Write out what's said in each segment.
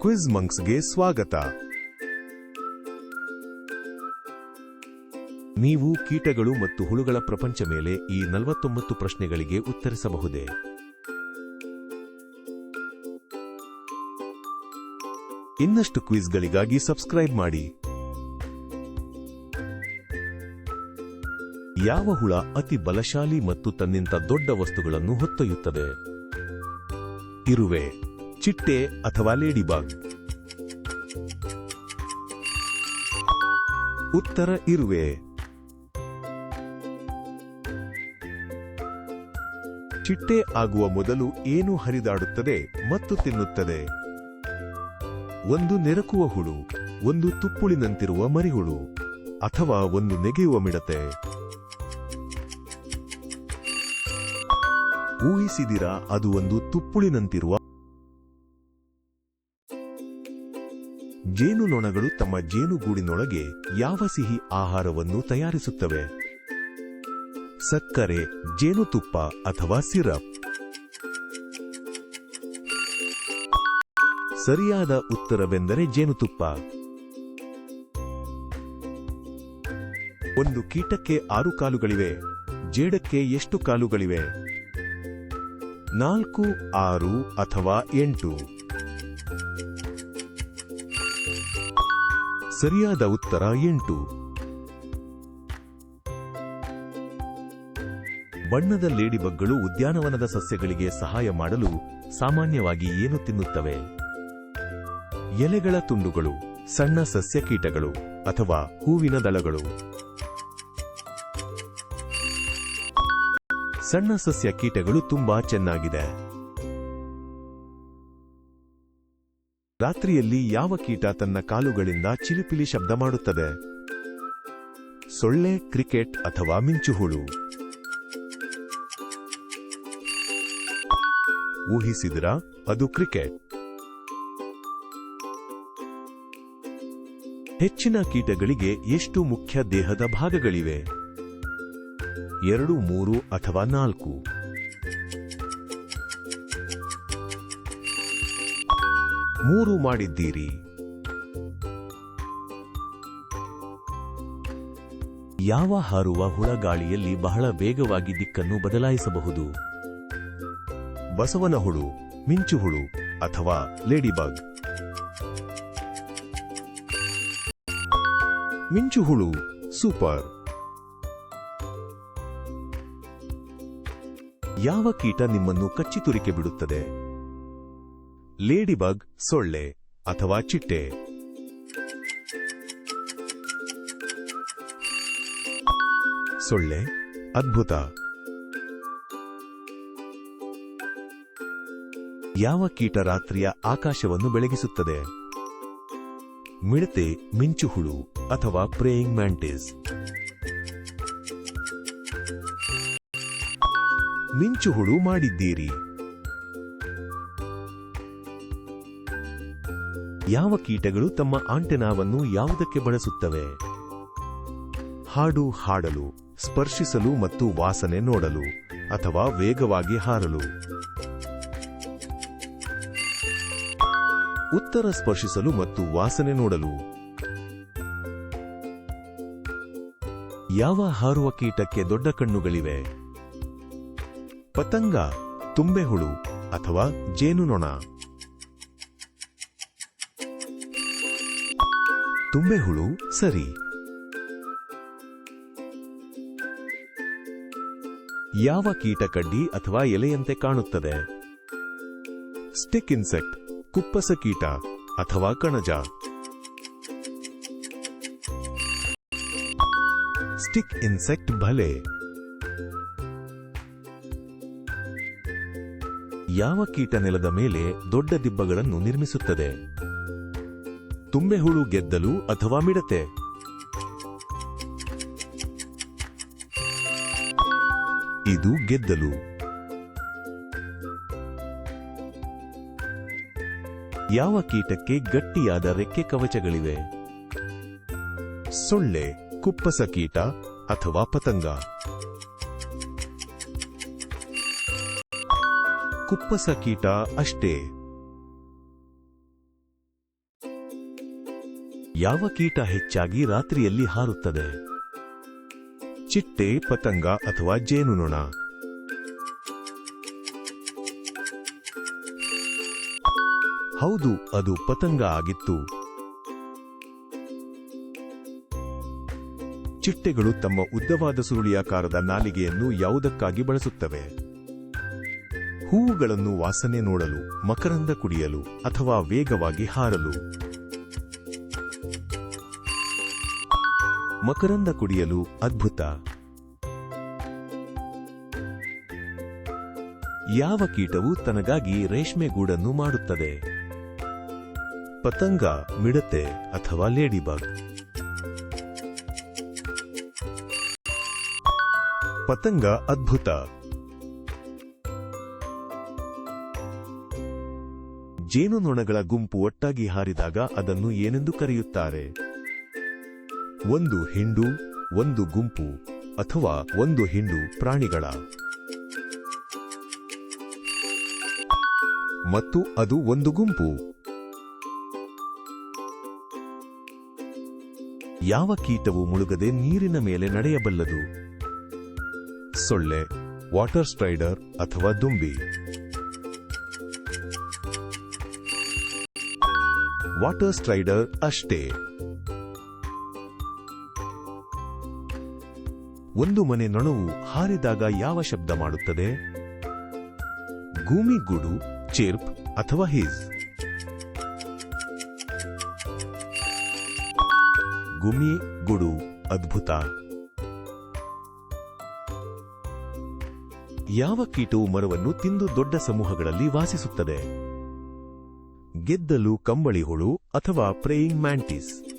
Quiz ಮಂಕ್ಸ್ಗೆ ಸ್ವಾಗತ. ನೀವು ಕೀಟಗಳು ಮತ್ತು ಹುಳುಗಳ ಪ್ರಪಂಚ ಮೇಲೆ ಈ ನಲವತ್ತೊಂಬತ್ತು ಪ್ರಶ್ನೆಗಳಿಗೆ ಉತ್ತರಿಸಬಹುದೇ? ಇನ್ನಷ್ಟು ಕ್ವಿಜ್ಗಳಿಗಾಗಿ ಸಬ್ಸ್ಕ್ರೈಬ್ ಮಾಡಿ. ಯಾವ ಹುಳ ಅತಿ ಬಲಶಾಲಿ ಮತ್ತು ತನ್ನಿಂತ ದೊಡ್ಡ ವಸ್ತುಗಳನ್ನು ಹೊತ್ತೊಯ್ಯುತ್ತದೆ? ಇರುವೆ. ಚಿಟ್ಟೆ ಅಥವಾ ಲೇಡಿಬಾಗ್. ಉತ್ತರ ಇರುವೆ. ಚಿಟ್ಟೆ ಆಗುವ ಮೊದಲು ಏನು ಹರಿದಾಡುತ್ತದೆ ಮತ್ತು ತಿನ್ನುತ್ತದೆ? ಒಂದು ನೆರಕುವ ಹುಳು, ಒಂದು ತುಪ್ಪುಳಿನಂತಿರುವ ಮರಿಹುಳು, ಅಥವಾ ಒಂದು ನೆಗೆಯುವ ಮಿಡತೆ. ಊಹಿಸಿದಿರ ಅದು ಒಂದು ತುಪ್ಪುಳಿನಂತಿರುವ ಜೇನುನೊಣಗಳು ತಮ್ಮ ಜೇನುಗೂಡಿನೊಳಗೆ ಯಾವ ಸಿಹಿ ಆಹಾರವನ್ನು ತಯಾರಿಸುತ್ತವೆ? ಸಕ್ಕರೆ, ಜೇನುತುಪ್ಪ ಅಥವಾ ಸಿರಪ್. ಸರಿಯಾದ ಉತ್ತರವೆಂದರೆ ಜೇನುತುಪ್ಪ. ಒಂದು ಕೀಟಕ್ಕೆ ಆರು ಕಾಲುಗಳಿವೆ. ಜೇಡಕ್ಕೆ ಎಷ್ಟು ಕಾಲುಗಳಿವೆ? ನಾಲ್ಕು, ಆರು ಅಥವಾ ಎಂಟು. ಸರಿಯಾದ ಉತ್ತರ ಎಂಟು. ಬಣ್ಣದ ಲೇಡಿಬಗ್ಗಳು ಉದ್ಯಾನವನದ ಸಸ್ಯಗಳಿಗೆ ಸಹಾಯ ಮಾಡಲು ಸಾಮಾನ್ಯವಾಗಿ ಏನು ತಿನ್ನುತ್ತವೆ? ಎಲೆಗಳ ತುಂಡುಗಳು, ಸಣ್ಣ ಸಸ್ಯ ಕೀಟಗಳು ಅಥವಾ ಹೂವಿನ ದಳಗಳು. ಸಣ್ಣ ಸಸ್ಯ ಕೀಟಗಳು ತುಂಬಾ ಚೆನ್ನಾಗಿದೆ. ರಾತ್ರಿಯಲ್ಲಿ ಯಾವ ಕೀಟ ತನ್ನ ಕಾಲುಗಳಿಂದ ಚಿಲಿಪಿಲಿ ಶಬ್ದ ಮಾಡುತ್ತದೆ? ಸೊಳ್ಳೆ, ಕ್ರಿಕೆಟ್ ಅಥವಾ ಮಿಂಚುಹುಳು? ಊಹಿಸಿದ್ರ? ಅದು ಕ್ರಿಕೆಟ್. ಹೆಚ್ಚಿನ ಕೀಟಗಳಿಗೆ ಎಷ್ಟು ಮುಖ್ಯ ದೇಹದ ಭಾಗಗಳಿವೆ? ಎರಡು, ಮೂರು ಅಥವಾ ನಾಲ್ಕು? ಮೂರು ಮಾಡಿದ್ದೀರಿ. ಯಾವ ಹಾರುವ ಹುಳ ಗಾಳಿಯಲ್ಲಿ ಬಹಳ ವೇಗವಾಗಿ ದಿಕ್ಕನ್ನು ಬದಲಾಯಿಸಬಹುದು? ಬಸವನ ಹುಳು, ಮಿಂಚು ಹುಳು ಅಥವಾ ಮಿಂಚು ಹುಳು, ಸೂಪರ್. ಯಾವ ಕೀಟ ನಿಮ್ಮನ್ನು ಕಚ್ಚಿ ತುರಿಕೆ ಬಿಡುತ್ತದೆ? ಲೇಡಿಬಗ್ ಸೊಳ್ಳೆ ಅಥವಾ ಚಿಟ್ಟೆ. ಸೊಳ್ಳೆ, ಅದ್ಭುತ. ಯಾವ ಕೀಟ ರಾತ್ರಿಯ ಆಕಾಶವನ್ನು ಬೆಳಗಿಸುತ್ತದೆ? ಮಿಡತೆ, ಮಿಂಚುಹುಳು ಅಥವಾ ಪ್ರೇಯಿಂಗ್ ಮ್ಯಾಂಟಿಸ್. ಮಿಂಚುಹುಳು ಮಾಡಿದ್ದೀರಿ. ಯಾವ ಕೀಟಗಳು ತಮ್ಮ ಆಂಟೆನಾವನ್ನು ಯಾವುದಕ್ಕೆ ಬಳಸುತ್ತವೆ? ಹಾಡು ಹಾಡಲು, ಸ್ಪರ್ಶಿಸಲು ಮತ್ತು ವಾಸನೆ ನೋಡಲು, ಅಥವಾ ವೇಗವಾಗಿ ಹಾರಲು. ಉತ್ತರ ಸ್ಪರ್ಶಿಸಲು ಮತ್ತು ವಾಸನೆ ನೋಡಲು. ಯಾವ ಹಾರುವ ಕೀಟಕ್ಕೆ ದೊಡ್ಡ ಕಣ್ಣುಗಳಿವೆ? ಪತಂಗ ತುಂಬೆಹುಳು ಅಥವಾ ಜೇನುನೊಣ. ತುಂಬೆಹುಳು ಸರಿ. ಯಾವ ಕೀಟ ಕಡ್ಡಿ ಅಥವಾ ಎಲೆಯಂತೆ ಕಾಣುತ್ತದೆ? ಸ್ಟಿಕ್ ಇನ್ಸೆಕ್ಟ್, ಕುಪ್ಪಸ ಕೀಟ ಅಥವಾ ಕಣಜ? ಸ್ಟಿಕ್ ಇನ್ಸೆಕ್ಟ್ ಭಲೆ. ಯಾವ ಕೀಟ ನೆಲದ ಮೇಲೆ ದೊಡ್ಡ ದಿಬ್ಬಗಳನ್ನು ನಿರ್ಮಿಸುತ್ತದೆ? ತುಂಬೆಹುಳು ಗೆದ್ದಲು ಅಥವಾ ಮಿಡತೆ? ಇದು ಗೆದ್ದಲು. ಯಾವ ಕೀಟಕ್ಕೆ ಗಟ್ಟಿಯಾದ ರೆಕ್ಕೆ ಕವಚಗಳಿವೆ? ಸೊಳ್ಳೆ, ಕುಪ್ಪಸ ಕೀಟ ಅಥವಾ ಪತಂಗ? ಕುಪ್ಪಸ ಕೀಟ ಅಷ್ಟೇ. ಯಾವ ಕೀಟ ಹೆಚ್ಚಾಗಿ ರಾತ್ರಿಯಲ್ಲಿ ಹಾರುತ್ತದೆ? ಚಿಟ್ಟೆ, ಪತಂಗ ಅಥವಾ ಜೇನುನೊಣ. ಹೌದು, ಅದು ಪತಂಗ ಆಗಿತ್ತು. ಚಿಟ್ಟೆಗಳು ತಮ್ಮ ಉದ್ದವಾದ ಸುರುಳಿಯಾಕಾರದ ನಾಲಿಗೆಯನ್ನು ಯಾವುದಕ್ಕಾಗಿ ಬಳಸುತ್ತವೆ? ಹೂವುಗಳನ್ನು ವಾಸನೆ ನೋಡಲು, ಮಕರಂದ ಕುಡಿಯಲು ಅಥವಾ ವೇಗವಾಗಿ ಹಾರಲು. ಮಕರಂದ ಕುಡಿಯಲು ಅದ್ಭುತ. ಯಾವ ಕೀಟವು ತನಗಾಗಿ ರೇಷ್ಮೆ ಗೂಡನ್ನು ಮಾಡುತ್ತದೆ? ಪತಂಗ, ಮಿಡತೆ ಅಥವಾ ಲೇಡಿಬಗ್? ಪತಂಗ ಅದ್ಭುತ. ಜೇನುನೊಣಗಳ ಗುಂಪು ಒಟ್ಟಾಗಿ ಹಾರಿದಾಗ ಅದನ್ನು ಏನೆಂದು ಕರೆಯುತ್ತಾರೆ? ಒಂದು ಹಿಂಡು, ಒಂದು ಗುಂಪು ಅಥವಾ ಒಂದು ಹಿಂಡು ಪ್ರಾಣಿಗಳ. ಮತ್ತು ಅದು ಒಂದು ಗುಂಪು. ಯಾವ ಕೀಟವು ಮುಳುಗದೆ ನೀರಿನ ಮೇಲೆ ನಡೆಯಬಲ್ಲದು? ಸೊಳ್ಳೆ, ವಾಟರ್ ಸ್ಟ್ರೈಡರ್ ಅಥವಾ ದುಂಬಿ. ವಾಟರ್ ಸ್ಟ್ರೈಡರ್ ಅಷ್ಟೇ. ಒಂದು ಮನೆ ನೊಣವು ಹಾರಿದಾಗ ಯಾವ ಶಬ್ದ ಮಾಡುತ್ತದೆ? ಗೂಮಿಗೂಡು ಚಿರ್ಪ್ ಅಥವಾ ಹೀಸ್? ಗುಮಿ ಗುಡು ಅದ್ಭುತ. ಯಾವ ಕೀಟವು ಮರವನ್ನು ತಿಂದು ದೊಡ್ಡ ಸಮೂಹಗಳಲ್ಲಿ ವಾಸಿಸುತ್ತದೆ? ಗೆದ್ದಲು ಕಂಬಳಿ ಹುಳು ಅಥವಾ ಪ್ರೇಯಿಂಗ್ ಮ್ಯಾಂಟಿಸ್?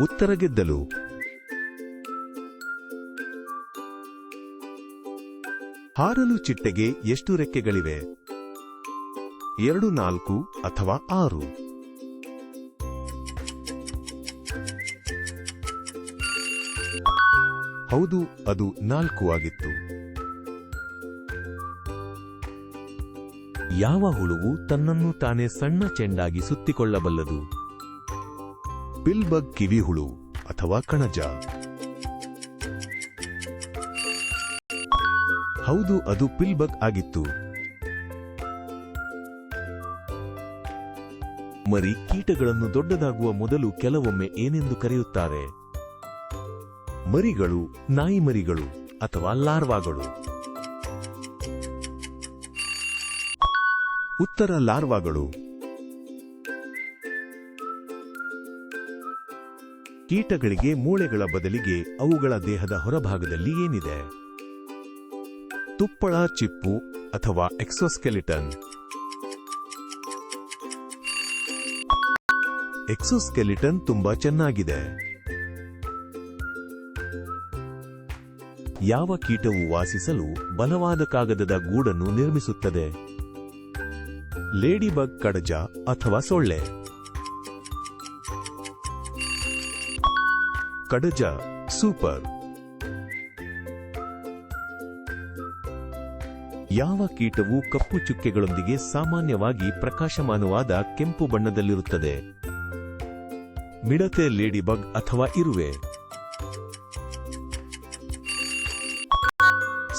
ಉತ್ತರ ಗೆದ್ದಲು. ಹಾರಲು ಚಿಟ್ಟೆಗೆ ಎಷ್ಟು ರೆಕ್ಕೆಗಳಿವೆ? ಎರಡು, ನಾಲ್ಕು ಅಥವಾ ಆರು? ಹೌದು, ಅದು ನಾಲ್ಕು ಆಗಿತ್ತು. ಯಾವ ಹುಳುವು ತನ್ನನ್ನು ತಾನೇ ಸಣ್ಣ ಚೆಂಡಾಗಿ ಸುತ್ತಿಕೊಳ್ಳಬಲ್ಲದು? ಪಿಲ್ಬಗ್ ಕಿವಿಹುಳು ಅಥವಾ ಕಣಜ. ಹೌದು, ಅದು ಪಿಲ್ಬಗ್ ಆಗಿತ್ತು. ಮರಿ ಕೀಟಗಳನ್ನು ದೊಡ್ಡದಾಗುವ ಮೊದಲು ಕೆಲವೊಮ್ಮೆ ಏನೆಂದು ಕರೆಯುತ್ತಾರೆ? ಮರಿಗಳು ನಾಯಿ ಮರಿಗಳು ಅಥವಾ ಲಾರ್ವಾಗಳು. ಉತ್ತರ ಲಾರ್ವಾಗಳು. ಕೀಟಗಳಿಗೆ ಮೂಳೆಗಳ ಬದಲಿಗೆ ಅವುಗಳ ದೇಹದ ಹೊರಭಾಗದಲ್ಲಿ ಏನಿದೆ? ತುಪ್ಪಳ, ಚಿಪ್ಪು ಅಥವಾ ಎಕ್ಸೋಸ್ಕೆಲಿಟನ್? ಎಕ್ಸೋಸ್ಕೆಲಿಟನ್ ತುಂಬಾ ಚೆನ್ನಾಗಿದೆ. ಯಾವ ಕೀಟವು ವಾಸಿಸಲು ಬಲವಾದ ಕಾಗದದ ಗೂಡನ್ನು ನಿರ್ಮಿಸುತ್ತದೆ? ಲೇಡಿಬಗ್ ಕಡಜ ಅಥವಾ ಸೊಳ್ಳೆ? ಕಡಜ ಸೂಪರ್. ಯಾವ ಕೀಟವು ಕಪ್ಪು ಚುಕ್ಕೆಗಳೊಂದಿಗೆ ಸಾಮಾನ್ಯವಾಗಿ ಪ್ರಕಾಶಮಾನವಾದ ಕೆಂಪು ಬಣ್ಣದಲ್ಲಿರುತ್ತದೆ? ಮಿಡತೆ ಲೇಡಿಬಗ್ ಅಥವಾ ಇರುವೆ.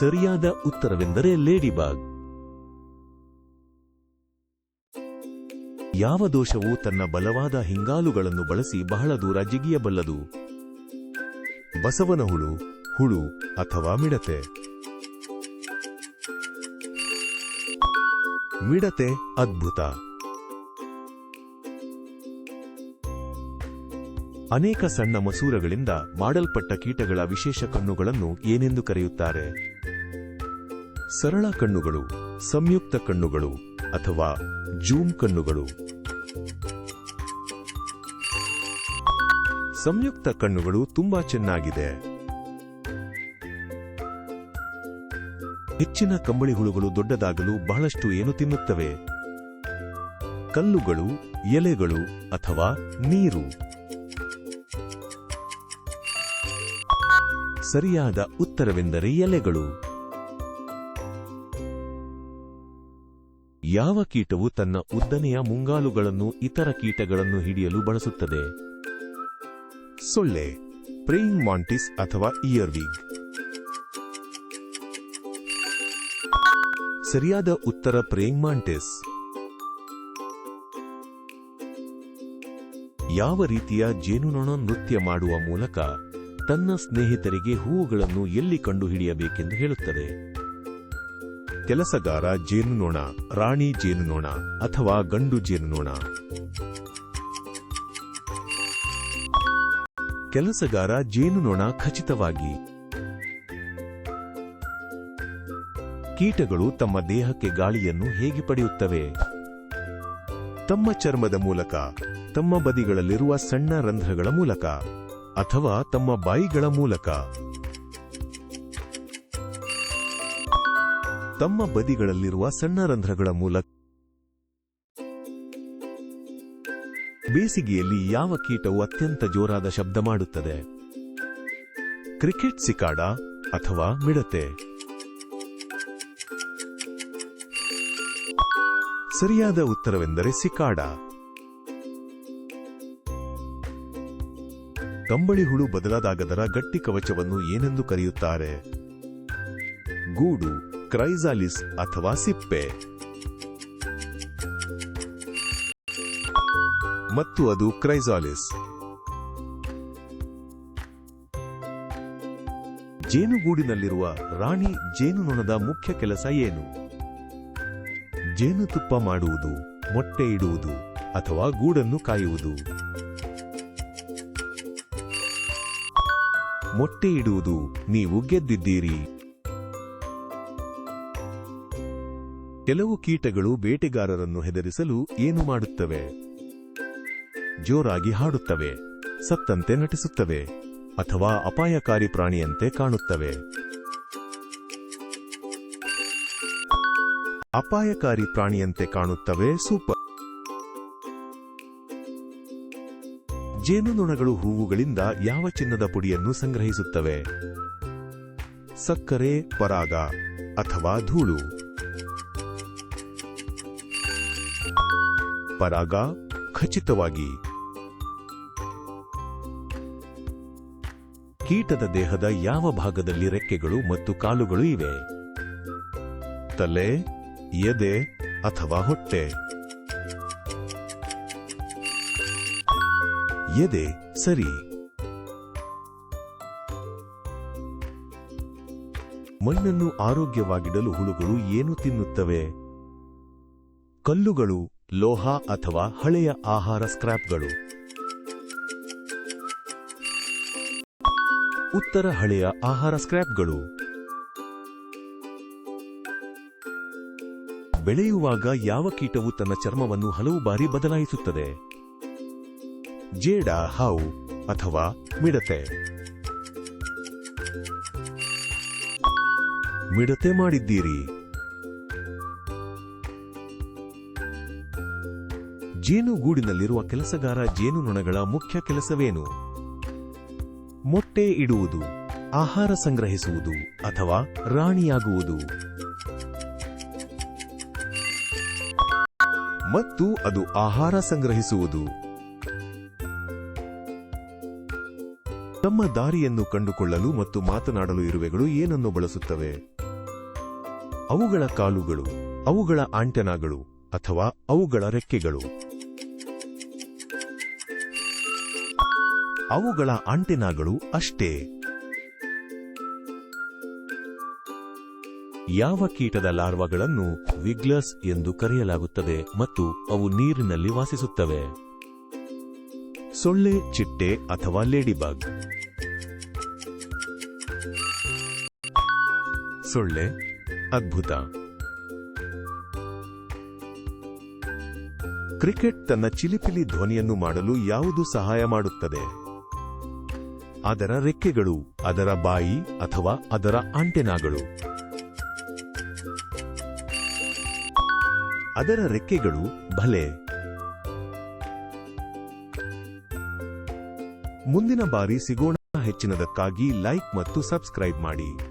ಸರಿಯಾದ ಉತ್ತರವೆಂದರೆ ಲೇಡಿಬಾಗ್. ಯಾವ ದೋಷವು ತನ್ನ ಬಲವಾದ ಹಿಂಗಾಲುಗಳನ್ನು ಬಳಸಿ ಬಹಳ ದೂರ ಜಿಗಿಯಬಲ್ಲದು? ಬಸವನ ಹುಳು ಹುಳು ಅಥವಾ ಮಿಡತೆ. ಮಿಡತೆ ಅದ್ಭುತ. ಅನೇಕ ಸಣ್ಣ ಮಸೂರಗಳಿಂದ ಮಾಡಲ್ಪಟ್ಟ ಕೀಟಗಳ ವಿಶೇಷ ಕಣ್ಣುಗಳನ್ನು ಏನೆಂದು ಕರೆಯುತ್ತಾರೆ? ಸರಳ ಕಣ್ಣುಗಳು, ಸಂಯುಕ್ತ ಕಣ್ಣುಗಳು ಅಥವಾ ಜೂಮ್ ಕಣ್ಣುಗಳು. ಸಂಯುಕ್ತ ಕಣ್ಣುಗಳು ತುಂಬಾ ಚೆನ್ನಾಗಿದೆ. ಹೆಚ್ಚಿನ ಕಂಬಳಿ ಹುಳುಗಳು ದೊಡ್ಡದಾಗಲು ಬಹಳಷ್ಟು ಏನು ತಿನ್ನುತ್ತವೆ? ಕಲ್ಲುಗಳು, ಎಲೆಗಳು ಅಥವಾ ನೀರು? ಸರಿಯಾದ ಉತ್ತರವೆಂದರೆ ಎಲೆಗಳು. ಯಾವ ಕೀಟವು ತನ್ನ ಉದ್ದನೆಯ ಮುಂಗಾಲುಗಳನ್ನು ಇತರ ಕೀಟಗಳನ್ನು ಹಿಡಿಯಲು ಬಳಸುತ್ತದೆ? ಸೊಳ್ಳೆ ಪ್ರೇಯಿಂಗ್ ಮಾಂಟಿಸ್ ಅಥವಾ ಇಯರ್ವಿಗ್. ಸರಿಯಾದ ಉತ್ತರ ಪ್ರೇಯಿಂಗ್ ಮಾಂಟಿಸ್ ಯಾವ ರೀತಿಯ ಜೇನುನೊಣ ನೃತ್ಯ ಮಾಡುವ ಮೂಲಕ ತನ್ನ ಸ್ನೇಹಿತರಿಗೆ ಹೂವುಗಳನ್ನು ಎಲ್ಲಿ ಕಂಡುಹಿಡಿಯಬೇಕೆಂದು ಹೇಳುತ್ತದೆ? ಕೆಲಸಗಾರ ಜೇನುನೊಣ, ರಾಣಿ ಜೇನುನೊಣ ಅಥವಾ ಗಂಡು ಜೇನುನೊಣ. ಕೆಲಸಗಾರ ಜೇನುನೊಣ ಖಚಿತವಾಗಿ. ಕೀಟಗಳು ತಮ್ಮ ದೇಹಕ್ಕೆ ಗಾಳಿಯನ್ನು ಹೇಗೆ ಪಡೆಯುತ್ತವೆ? ತಮ್ಮ ಚರ್ಮದ ಮೂಲಕ, ತಮ್ಮ ಬದಿಗಳಲ್ಲಿರುವ ಸಣ್ಣ ರಂಧ್ರಗಳ ಮೂಲಕ, ಅಥವಾ ತಮ್ಮ ಬಾಯಿಗಳ ಮೂಲಕ. ತಮ್ಮ ಬದಿಗಳಲ್ಲಿರುವ ಸಣ್ಣ ರಂಧ್ರಗಳ ಮೂಲಕ. ಬೇಸಿಗೆಯಲ್ಲಿ ಯಾವ ಕೀಟವು ಅತ್ಯಂತ ಜೋರಾದ ಶಬ್ದ ಮಾಡುತ್ತದೆ? ಕ್ರಿಕೆಟ್ ಸಿಕಾಡ ಅಥವಾ ಮಿಡತೆ? ಸರಿಯಾದ ಉತ್ತರವೆಂದರೆ ಸಿಕಾಡ ಕಂಬಳಿ ಹುಳು ಬದಲಾದಾಗದರ ಗಟ್ಟಿ ಕವಚವನ್ನು ಏನೆಂದು ಕರೆಯುತ್ತಾರೆ? ಗೂಡು, ಕ್ರೈಸಾಲಿಸ್ ಅಥವಾ ಸಿಪ್ಪೆ? ಮತ್ತು ಅದು ಕ್ರೈಸಾಲಿಸ್. ಜೇನುಗೂಡಿನಲ್ಲಿರುವ ರಾಣಿ ಜೇನುನೊಣದ ಮುಖ್ಯ ಕೆಲಸ ಏನು? ಜೇನುತುಪ್ಪ ಮಾಡುವುದು, ಮೊಟ್ಟೆ ಇಡುವುದು ಅಥವಾ ಗೂಡನ್ನು ಕಾಯುವುದು? ಮೊಟ್ಟೆ ಇಡುವುದು, ನೀವು ಗೆದ್ದಿದ್ದೀರಿ. ಕೆಲವು ಕೀಟಗಳು ಬೇಟೆಗಾರರನ್ನು ಹೆದರಿಸಲು ಏನು ಮಾಡುತ್ತವೆ? ಜೋರಾಗಿ ಹಾಡುತ್ತವೆ. ಸತ್ತಂತೆ ನಟಿಸುತ್ತವೆ. ಅಥವಾ ಅಪಾಯಕಾರಿ ಪ್ರಾಣಿಯಂತೆ ಕಾಣುತ್ತವೆ. ಅಪಾಯಕಾರಿ ಪ್ರಾಣಿಯಂತೆ ಕಾಣುತ್ತವೆ ಸೂಪರ್. ಜೇನುನೊಣಗಳು ಹೂವುಗಳಿಂದ ಯಾವ ಚಿನ್ನದ ಪುಡಿಯನ್ನು ಸಂಗ್ರಹಿಸುತ್ತವೆ? ಸಕ್ಕರೆ, ಪರಾಗ ಅಥವಾ ಧೂಳು. ಪರಾಗ ಖಚಿತವಾಗಿ ಕೀಟದ ದೇಹದ ಯಾವ ಭಾಗದಲ್ಲಿ ರೆಕ್ಕೆಗಳು ಮತ್ತು ಕಾಲುಗಳು ಇವೆ? ತಲೆ, ಎದೆ ಅಥವಾ ಹೊಟ್ಟೆ? ಎದೆ, ಸರಿ. ಮಣ್ಣನ್ನು ಆರೋಗ್ಯವಾಗಿಡಲು ಹುಳುಗಳು ಏನು ತಿನ್ನುತ್ತವೆ? ಕಲ್ಲುಗಳು, ಲೋಹ ಅಥವಾ ಹಳೆಯ ಆಹಾರ ಸ್ಕ್ರಾಪ್ಗಳು. ಉತ್ತರ ಹಳೆಯ ಆಹಾರ ಸ್ಕ್ರಾಪ್ಗಳು ಬೆಳೆಯುವಾಗ ಯಾವ ಕೀಟವು ತನ್ನ ಚರ್ಮವನ್ನು ಹಲವು ಬಾರಿ ಬದಲಾಯಿಸುತ್ತದೆ? ಜೇಡ, ಹಾವು ಅಥವಾ ಮಿಡತೆ. ಮಿಡತೆ ಮಾಡಿದ್ದೀರಿ. ಜೇನುಗೂಡಿನಲ್ಲಿರುವ ಕೆಲಸಗಾರ ಜೇನುನೊಣಗಳ ಮುಖ್ಯ ಕೆಲಸವೇನು? ಮೊಟ್ಟೆ ಇಡುವುದು, ಆಹಾರ ಸಂಗ್ರಹಿಸುವುದು ಅಥವಾ ರಾಣಿಯಾಗುವುದು. ಮತ್ತು ಅದು ಆಹಾರ ಸಂಗ್ರಹಿಸುವುದು. ತಮ್ಮ ದಾರಿಯನ್ನು ಕಂಡುಕೊಳ್ಳಲು ಮತ್ತು ಮಾತನಾಡಲು ಇರುವೆಗಳು ಏನನ್ನು ಬಳಸುತ್ತವೆ? ಅವುಗಳ ಕಾಲುಗಳು, ಅವುಗಳ ಆಂಟೆನಾಗಳು ಅಥವಾ ಅವುಗಳ ರೆಕ್ಕೆಗಳು. ಅವುಗಳ ಆಂಟೆನಾಗಳು ಅಷ್ಟೇ. ಯಾವ ಕೀಟದ ಲಾರ್ವಾಗಳನ್ನು ವಿಗ್ಲಸ್ ಎಂದು ಕರೆಯಲಾಗುತ್ತದೆ ಮತ್ತು ಅವು ನೀರಿನಲ್ಲಿ ವಾಸಿಸುತ್ತವೆ? ಸೊಳ್ಳೆ, ಚಿಟ್ಟೆ ಅಥವಾ ಲೇಡಿಬಾಗ್? ಸೊಳ್ಳೆ, ಅದ್ಭುತ. ಕ್ರಿಕೆಟ್ ತನ್ನ ಚಿಲಿಪಿಲಿ ಧ್ವನಿಯನ್ನು ಮಾಡಲು ಯಾವುದು ಸಹಾಯ ಮಾಡುತ್ತದೆ? ಅದರ ರೆಕ್ಕೆಗಳು, ಅದರ ಬಾಯಿ ಅಥವಾ ಅದರ ಆಂಟೆನಾಗಳು. ಅದರ ರೆಕ್ಕೆಗಳು ಭಲೆ. ಮುಂದಿನ ಬಾರಿ ಸಿಗೋಣ ಹೆಚ್ಚಿನದಕ್ಕಾಗಿ ಲೈಕ್ ಮತ್ತು ಸಬ್ಸ್ಕ್ರೈಬ್ ಮಾಡಿ.